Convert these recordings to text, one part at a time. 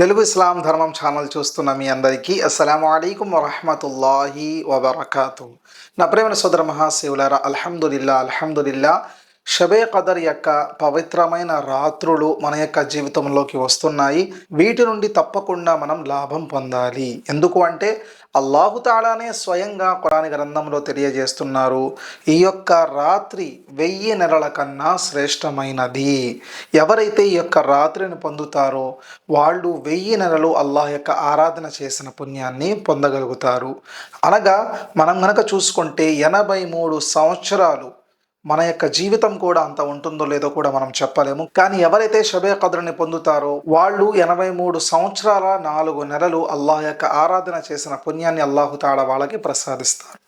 తెలుగు ఇస్లాం ధర్మం ఛానల్ చూస్తున్న మీ అందరికీ అస్సలం అయికం వరహమతుల్లాహి వబర్కాతు. నా ప్రేమ సోదర మహాశివులారా అల్హమ్దుల్లా అల్హమ్దుల్లా షబే కదర్ యొక్క పవిత్రమైన రాత్రులు మన యొక్క జీవితంలోకి వస్తున్నాయి. వీటి నుండి తప్పకుండా మనం లాభం పొందాలి. ఎందుకు అంటే అల్లాహుతాళానే స్వయంగా కురాని గ్రంథంలో తెలియజేస్తున్నారు. ఈ యొక్క రాత్రి వెయ్యి నెలల కన్నా శ్రేష్టమైనది. ఎవరైతే ఈ యొక్క రాత్రిని పొందుతారో వాళ్ళు వెయ్యి నెలలు అల్లాహ్ యొక్క ఆరాధన చేసిన పుణ్యాన్ని పొందగలుగుతారు. అనగా మనం గనక చూసుకుంటే ఎనభై మూడు సంవత్సరాలు మన యొక్క జీవితం కూడా అంత ఉంటుందో లేదో కూడా మనం చెప్పలేము. కానీ ఎవరైతే షబే కద్రని పొందుతారో వాళ్ళు ఎనభై మూడు సంవత్సరాల నాలుగు నెలలు అల్లాహ్ యొక్క ఆరాధన చేసిన పుణ్యాన్ని అల్లాహు తాడ వాళ్ళకి ప్రసాదిస్తారు.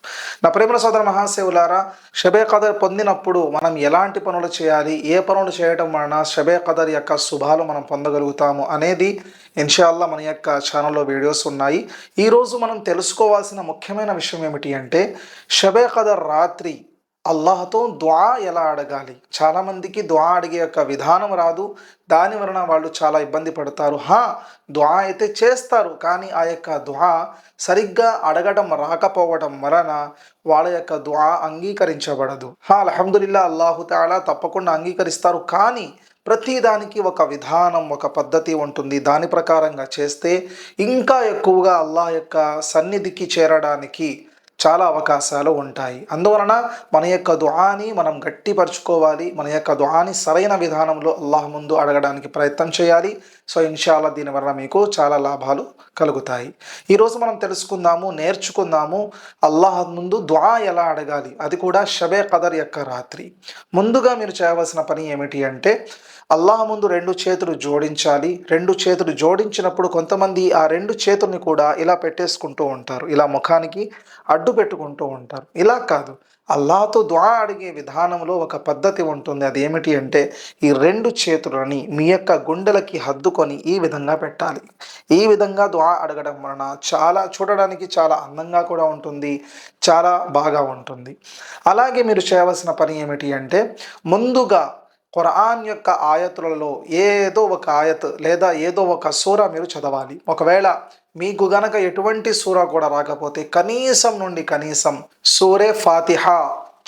నా ప్రేమ సోదర మహాశివులారా షబే కదర్ పొందినప్పుడు మనం ఎలాంటి పనులు చేయాలి ఏ పనులు చేయడం వలన షబే కదర్ యొక్క శుభాలు మనం పొందగలుగుతాము అనేది ఇన్షాల్లా మన యొక్క ఛానల్లో వీడియోస్ ఉన్నాయి. ఈరోజు మనం తెలుసుకోవాల్సిన ముఖ్యమైన విషయం ఏమిటి అంటే షబే కదర్ రాత్రి అల్లాహతో దుఆ ఎలా అడగాలి? చాలామందికి దుఆ అడిగే యొక్క విధానం రాదు. దాని వలన వాళ్ళు చాలా ఇబ్బంది పడతారు. హా దుఆ అయితే చేస్తారు. కానీ ఆ యొక్క దుఆ సరిగ్గా అడగడం రాకపోవడం వలన వాళ్ళ యొక్క దుఆ అంగీకరించబడదు. హా అల్హమ్దుల్లా అల్లాహు తాలా తప్పకుండా అంగీకరిస్తారు. కానీ ప్రతిదానికి ఒక విధానం ఒక పద్ధతి ఉంటుంది. దాని ప్రకారంగా చేస్తే ఇంకా ఎక్కువగా అల్లాహ్ యొక్క సన్నిధికి చేరడానికి చాలా అవకాశాలు ఉంటాయి. అందువలన మన యొక్క దుఆని మనం గట్టిపరుచుకోవాలి. మన యొక్క దుఆని సరైన విధానంలో అల్లాహ్ ముందు అడగడానికి ప్రయత్నం చేయాలి. సో ఇన్షాల్లా దీనివల్ల మీకు చాలా లాభాలు కలుగుతాయి. ఈరోజు మనం తెలుసుకుందాము నేర్చుకుందాము అల్లాహ్ ముందు దుఆ ఎలా అడగాలి. అది కూడా షబే కదర్ యొక్క రాత్రి. ముందుగా మీరు చేయవలసిన పని ఏమిటి అంటే అల్లాహ్ ముందు రెండు చేతులు జోడించాలి. రెండు చేతులు జోడించినప్పుడు కొంతమంది ఆ రెండు చేతుల్ని కూడా ఇలా పెట్టేసుకుంటూ ఉంటారు. ఇలా ముఖానికి అడ్డు పెట్టుకుంటూ ఉంటారు. ఇలా కాదు. అల్లాహతో ద్వా అడిగే విధానంలో ఒక పద్ధతి ఉంటుంది. అది ఏమిటి అంటే ఈ రెండు చేతులని మీ యొక్క గుండెలకి హద్దుకొని ఈ విధంగా పెట్టాలి. ఈ విధంగా దుఆ అడగడం వలన చాలా చూడడానికి చాలా అందంగా కూడా ఉంటుంది. చాలా బాగా ఉంటుంది. అలాగే మీరు చేయవలసిన పని ఏమిటి అంటే ముందుగా ఖురాన్ యొక్క ఆయతులలో ఏదో ఒక ఆయత్ లేదా ఏదో ఒక సూర మీరు చదవాలి. ఒకవేళ మీకు గనక ఎటువంటి సూర కూడా రాకపోతే కనీసం నుండి కనీసం సూరే ఫాతిహా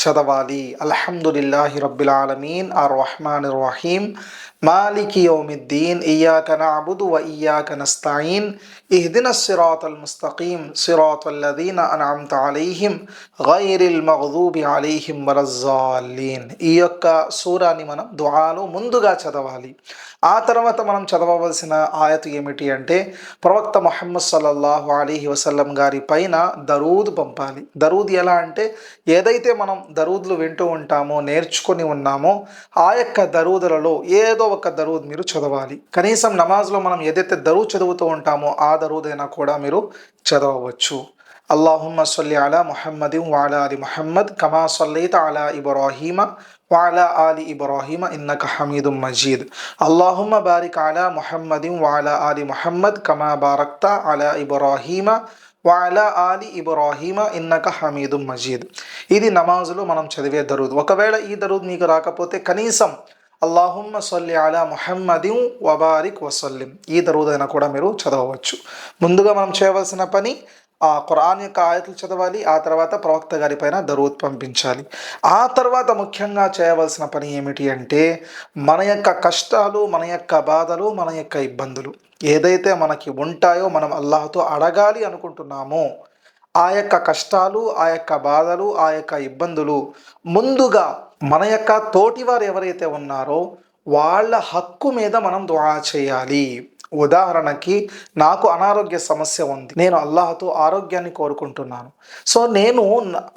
చదవాలి. అల్హమ్దులిల్లాహి రబ్బిల్ ఆలమీన్. అర్ రహమాన్ రహీం మాలికి యౌమిద్దీన్. ఇయ్యాక నఅబుదు వ ఇయ్యాక నస్తঈన్ ఇహ్దిన సిరాతల్ ముస్తఖీం. సిరాతల్ లదీన అన్అమ్త అలైహిం. గైరిల్ మగ్దూబి అలైహిం వలజ్జాలీన్ ఈ యొక్క సూరాని మనం దుఆలో ముందుగా చదవాలి. ఆ తర్వాత మనం చదవవలసిన ఆయత ఏమిటి అంటే ప్రవక్త మొహమ్మద్ సల్లల్లాహు అలీహి వసల్లం గారి పైన దరూద్ పంపాలి. దరూద్ ఎలా అంటే ఏదైతే మనం దరూద్లు వింటూ ఉంటామో నేర్చుకొని ఉన్నామో. ఆ యొక్క దరూదులలో ఏదో ఒక దరూద్ మీరు చదవాలి. కనీసం నమాజ్లో మనం ఏదైతే దరువు చదువుతూ ఉంటామో ఆ దరూదైనా కూడా మీరు చదవవచ్చు. అల్లాహుమ్మ సల్లి అలా మొహమ్మద్ వాలా అలి మహమ్మద్ కమా సల్లైత అలా ఇబ్రాహీమ వాలా ఆలి ఇబ్రాహీమ ఇన్నక హమీదు మజీద్. అల్లాహుమ్మ బారిక్ అలా మొహమ్మద్ వాలా ఆలి మహమ్మద్ కమా బారక్త అలా ఇబ్రాహీమ వాలా ఆలి ఇబ్రాహీమ ఇన్నక హమీదు మజీద్ ఇది నమాజులో మనం చదివే దరూద్. ఒకవేళ ఈ దరూద్ నీకు రాకపోతే కనీసం అల్లాహుమ్మ సొల్లి అలా ముహమ్మదిం వబారిక్ వసల్లిం. ఈ దరూదైనా కూడా మీరు చదవవచ్చు. ముందుగా మనం చేయవలసిన పని ఆ ఖురాన్ యొక్క ఆయతలు చదవాలి ఆ తర్వాత ప్రవక్త గారి పైన దరూద్ పంపించాలి. ఆ తర్వాత ముఖ్యంగా చేయవలసిన పని ఏమిటి అంటే మన యొక్క కష్టాలు మన యొక్క బాధలు మన యొక్క ఇబ్బందులు. ఏదైతే మనకి ఉంటాయో మనం అల్లాహతో అడగాలి అనుకుంటున్నామో ఆ యొక్క కష్టాలు ఆ యొక్క బాధలు ఆ యొక్క ఇబ్బందులు ముందుగా మన యొక్క తోటివారు ఎవరైతే ఉన్నారో వాళ్ళ హక్కు మీద మనం దుఆ చేయాలి. ఉదాహరణకి నాకు అనారోగ్య సమస్య ఉంది. నేను అల్లాహతో ఆరోగ్యాన్ని కోరుకుంటున్నాను. సో నేను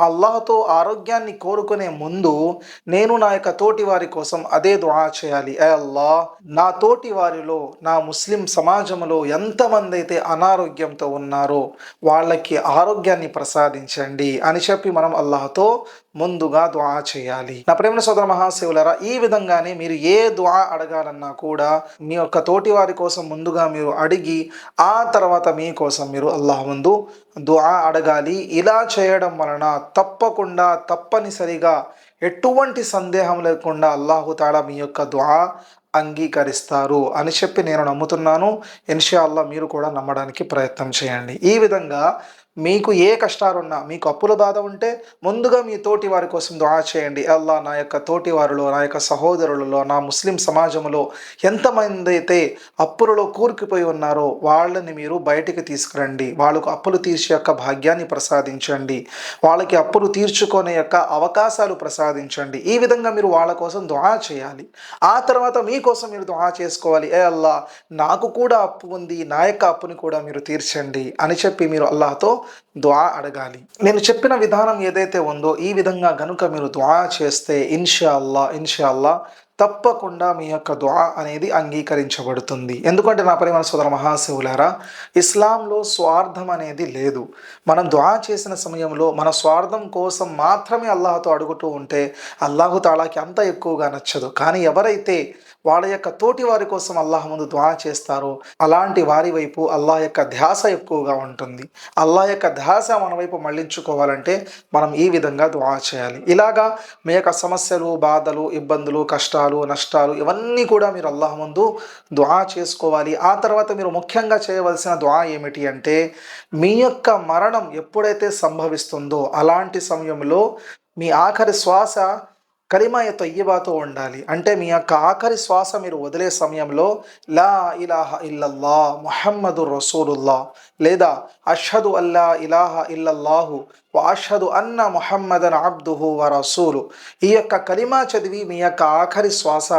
అల్లాహతో ఆరోగ్యాన్ని కోరుకునే ముందు నేను నా యొక్క తోటి వారి కోసం అదే దుఆ చేయాలి. ఏ అల్లా నా తోటి వారిలో నా ముస్లిం సమాజంలో ఎంతమంది అయితే అనారోగ్యంతో ఉన్నారో వాళ్ళకి ఆరోగ్యాన్ని ప్రసాదించండి అని చెప్పి మనం అల్లాహతో ముందుగా దుఆ చేయాలి. నా ప్రేమ సోదర మహాశివులరా ఈ విధంగానే మీరు ఏ దుఆ అడగాలన్నా కూడా మీ యొక్క తోటి వారి కోసం ముందుగా మీరు అడిగి ఆ తర్వాత మీకోసం మీరు అల్లాహ్ ముందు దుఆ అడగాలి. ఇలా చేయడం వలన తప్పకుండా తప్పనిసరిగా ఎటువంటి సందేహం లేకుండా అల్లాహుతాళ మీ యొక్క దుఆ అంగీకరిస్తారు అని చెప్పి నేను నమ్ముతున్నాను. ఇన్షా అల్లా మీరు కూడా నమ్మడానికి ప్రయత్నం చేయండి. ఈ విధంగా మీకు ఏ కష్టాలున్నా మీకు అప్పుల బాధ ఉంటే ముందుగా మీ తోటి వారి కోసం దుఆ చేయండి. అల్లా నా యొక్క తోటి వారిలో నా యొక్క సహోదరులలో నా ముస్లిం సమాజంలో ఎంతమంది అయితే అప్పులలో కూరుకుపోయి ఉన్నారో వాళ్ళని మీరు బయటికి తీసుకురండి. వాళ్ళకు అప్పులు తీర్చే యొక్క భాగ్యాన్ని ప్రసాదించండి. వాళ్ళకి అప్పులు తీర్చుకునే యొక్క అవకాశాలు ప్రసాదించండి. ఈ విధంగా మీరు వాళ్ళ కోసం దుఆ చేయాలి. ఆ తర్వాత మీకోసం మీరు దుఆ చేసుకోవాలి. ఏ అల్లా నాకు కూడా అప్పు ఉంది నా యొక్క అప్పుని కూడా మీరు తీర్చండి అని చెప్పి మీరు అల్లాహతో దువా అడగాలి. నేను చెప్పిన విధానం ఏదైతే ఉందో ఈ విధంగా గనుక మీరు దువా చేస్తే ఇన్షా అల్లా ఇన్షా అల్లా తప్పకుండా మీ యొక్క దుఆ అనేది అంగీకరించబడుతుంది. ఎందుకంటే నా పరిమాణ సోదర మహాశివులారా ఇస్లాంలో స్వార్థం అనేది లేదు. మనం దుఆ చేసిన సమయంలో మన స్వార్థం కోసం మాత్రమే అల్లాహతో అడుగుతూ ఉంటే అల్లాహు తాళాకి అంత ఎక్కువగా నచ్చదు. కానీ ఎవరైతే వాళ్ళ యొక్క తోటి వారి కోసం అల్లాహ్ ముందు దుఆ చేస్తారో అలాంటి వారి వైపు అల్లాహ్ యొక్క ధ్యాస ఎక్కువగా ఉంటుంది. అల్లాహ్ యొక్క ధ్యాస మన వైపు మళ్ళించుకోవాలంటే మనం ఈ విధంగా దుఆ చేయాలి. ఇలాగా మీ యొక్క సమస్యలు బాధలు ఇబ్బందులు కష్టాలు నష్టాలు ఇవన్నీ కూడా మీరు అల్లాహ్ ముందు దుఆ చేసుకోవాలి. ఆ తర్వాత మీరు ముఖ్యంగా చేయవలసిన దుఆ ఏమిటి అంటే మీ యొక్క మరణం ఎప్పుడైతే సంభవిస్తుందో అలాంటి సమయంలో మీ ఆఖరి శ్వాస కలిమాయ తొయ్యబాతో ఉండాలి. అంటే మీ యొక్క ఆఖరి శ్వాస మీరు వదిలే సమయంలో లా ఇలాహ ఇల్లల్లా ముహమ్మదు రసూలుల్లా లేదా అషదు అల్లా ఇలాహ ఇల్లల్లాహు వాషదు అన్న మొహమ్మదన్ అబ్దుహు వ రసూలు. ఈ యొక్క కలిమా చదివి మీ యొక్క ఆఖరి శ్వాస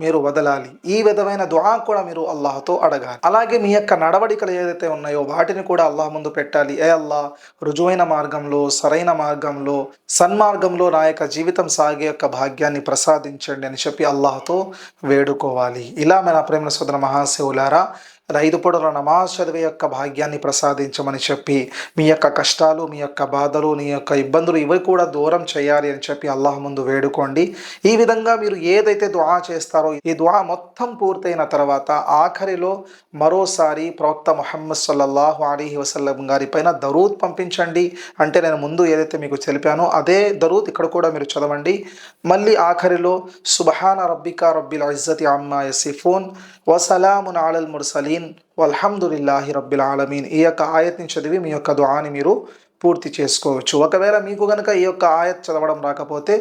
మీరు వదలాలి. ఈ విధమైన దుఆ కూడా మీరు అల్లాహతో అడగాలి. అలాగే మీ యొక్క నడవడికలు ఏదైతే ఉన్నాయో వాటిని కూడా అల్లాహ్ ముందు పెట్టాలి. ఏ అల్లాహ్ రుజువైన మార్గంలో సరైన మార్గంలో సన్మార్గంలో నా యొక్క జీవితం సాగే యొక్క భాగ్యాన్ని ప్రసాదించండి అని చెప్పి అల్లాహతో వేడుకోవాలి. ఇలా మన ప్రేమ సోదర మహాశివులారా ఐదు పొడల నమాజ్ చదివే యొక్క భాగ్యాన్ని ప్రసాదించమని చెప్పి మీ యొక్క కష్టాలు మీ యొక్క బాధలు మీ యొక్క ఇబ్బందులు ఇవి కూడా దూరం చేయాలి అని చెప్పి అల్లాహ్ ముందు వేడుకోండి. ఈ విధంగా మీరు ఏదైతే దుఆ చేస్తారో ఈ దుఆ మొత్తం పూర్తయిన తర్వాత ఆఖరిలో మరోసారి ప్రవక్త మొహమ్మద్ సల్లల్లాహు అలీహి వసల్లం గారి పైన దరూద్ పంపించండి. అంటే నేను ముందు ఏదైతే మీకు తెలిపానో అదే దరూద్ ఇక్కడ కూడా మీరు చదవండి. మళ్ళీ ఆఖరిలో సుబహాన రబ్బికా రబ్బిల్ ఇజ్జతి అమ్మా యసిఫోన్ వసలామున్ ఆలల్ ముర్సలీన్ వల్హమ్దుల్లాహి రబ్బిల్ ఆలమీన్. ఈ యొక్క ఆయత్ని చదివి మీ యొక్క దుఆని మీరు పూర్తి చేసుకోవచ్చు. ఒకవేళ మీకు కనుక ఈ యొక్క ఆయత్ చదవడం రాకపోతే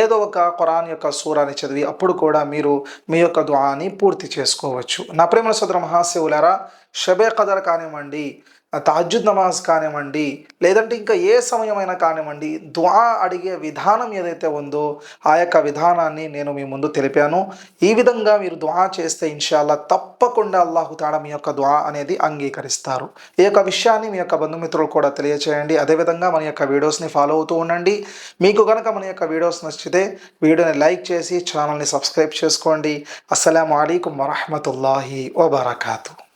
ఏదో ఒక ఖురాన్ యొక్క సూరాని చదివి అప్పుడు కూడా మీరు మీ యొక్క దుఆని పూర్తి చేసుకోవచ్చు. నా ప్రేమ సోదర మహాశివులరా షబే కదర్ కానివ్వండి తాజుద్ నమాజ్ కానివ్వండి లేదంటే ఇంకా ఏ సమయమైనా కానివ్వండి ద్వా అడిగే విధానం ఏదైతే ఉందో ఆ యొక్క విధానాన్ని నేను మీ ముందు తెలిపాను. ఈ విధంగా మీరు ద్వా చేస్తే ఇన్షాల్లా తప్పకుండా అల్లాహు తాడా మీ యొక్క దుఆ అనేది అంగీకరిస్తారు. ఈ యొక్క విషయాన్ని మీ యొక్క బంధుమిత్రులు కూడా తెలియచేయండి. అదేవిధంగా మన యొక్క వీడియోస్ని ఫాలో అవుతూ ఉండండి. మీకు కనుక మన యొక్క వీడియోస్ నచ్చితే వీడియోని లైక్ చేసి ఛానల్ని సబ్స్క్రైబ్ చేసుకోండి. అస్సలం అయికం వరహమతుల్లాహి వబర్కాతూ.